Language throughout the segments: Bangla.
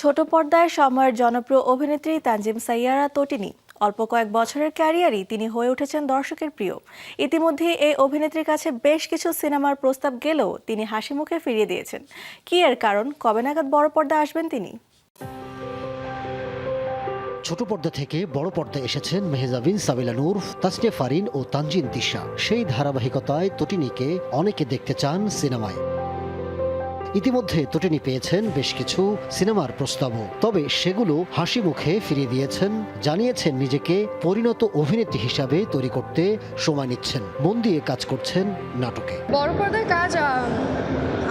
ছোট পর্দায় সময়ের জনপ্রিয় অভিনেত্রী তানজিম সাইয়ারা তটিনী। অল্প কয়েক বছরের ক্যারিয়ারই তিনি হয়ে উঠেছেন দর্শকের প্রিয়। ইতিমধ্যে এই অভিনেত্রীর কাছে বেশ কিছু সিনেমার প্রস্তাব গেলেও তিনি হাসি মুখে ফিরিয়ে দিয়েছেন। কি এর কারণ? কবে নাগাদ বড় পর্দায় আসবেন তিনি? ছোট পর্দা থেকে বড় পর্দায় এসেছেন মেহজাবিন, সাবিলা নূর, তাসনিয়া ফারিন ও তানজিন তিশা। সেই ধারাবাহিকতায় তটিনীকে অনেকে দেখতে চান সিনেমায়। ইতিমধ্যে তটিনী পেয়েছেন বেশ কিছু সিনেমার প্রস্তাবও। তবে সেগুলো হাসি মুখে ফিরিয়ে দিয়েছেন, জানিয়েছেন নিজেকে পরিণত অভিনেত্রী হিসাবে তৈরি করতে সময় নিচ্ছেন। মন দিয়ে কাজ করছেন নাটকে। বড় পর্দায় কাজ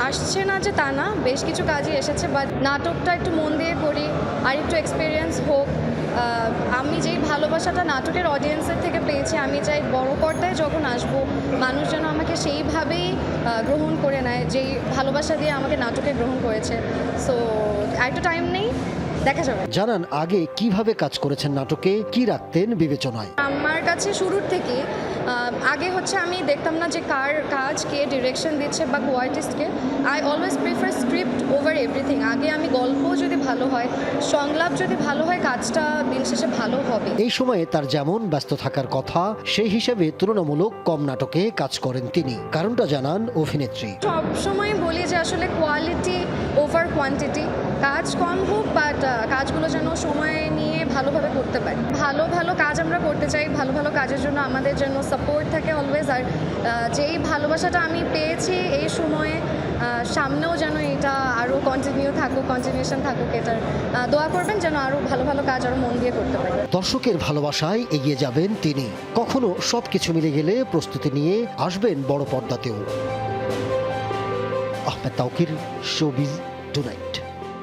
আসছে না যে তা না, বেশ কিছু কাজই এসেছে বাট নাটকটা একটু মন দিয়ে করি, আর একটু এক্সপিরিয়েন্স হোক। আমি যেই ভালোবাসাটা নাটকের অডিয়েন্সের থেকে পেয়েছি, আমি চাই বড় পর্দায় যখন আসব, মানুষ যেন আমাকে সেইভাবেই গ্রহণ করে নেয়, যেই ভালোবাসা দিয়ে আমাকে নাটকে গ্রহণ করেছে। সো একটু টাইম নেই দেখা যাবে। জানান আগে কীভাবে কাজ করেছেন নাটকে কি রাখতেন বিবেচনায়? আমার কাছে শুরুর থেকে আগে হচ্ছে আমি দেখতাম না যে কার কাজ কে ডিরেকশন দিচ্ছে বা কো। আর্টিস্টকে I always prefer script over everything আগে আমি গল্প যদি ভালো হয় সংলাপ যদি ভালো হয় কাজটা দিন শেষে ভালো হবে। এই সময়ে তার যেমন ব্যস্ত থাকার কথা সেই হিসেবে তুলনামূলক কম নাটকে কাজ করেন তিনি। কারণটা জানান অভিনেত্রী। সব সময় বলি যে আসলে কোয়ালিটি ওভার কোয়ান্টিটি কাজ কম হোক বাট কাজগুলো যেন সময় নিয়ে ভালোভাবে করতে পারি। ভালো ভালো কাজ আমরা করতে চাই ভালো ভালো কাজের জন্য আমাদের জন্য সাপোর্ট থাকে অলওয়েজ আর যেই ভালোবাসাটা আমি পেয়েছি এই সময়ে সামনেও যেন এটা আরও কন্টিনিউ থাকুক কন্টিনিউশন থাকুক, এটার দোয়া করবেন যেন আরও ভালো ভালো কাজ আরও মন দিয়ে করতে পারি। দর্শকের ভালোবাসায় এগিয়ে যাবেন তিনি। কখনো সব কিছু মিলে গেলে প্রস্তুতি নিয়ে আসবেন বড় পর্দাতেও। Ahmed Tauquir showbiz tonight.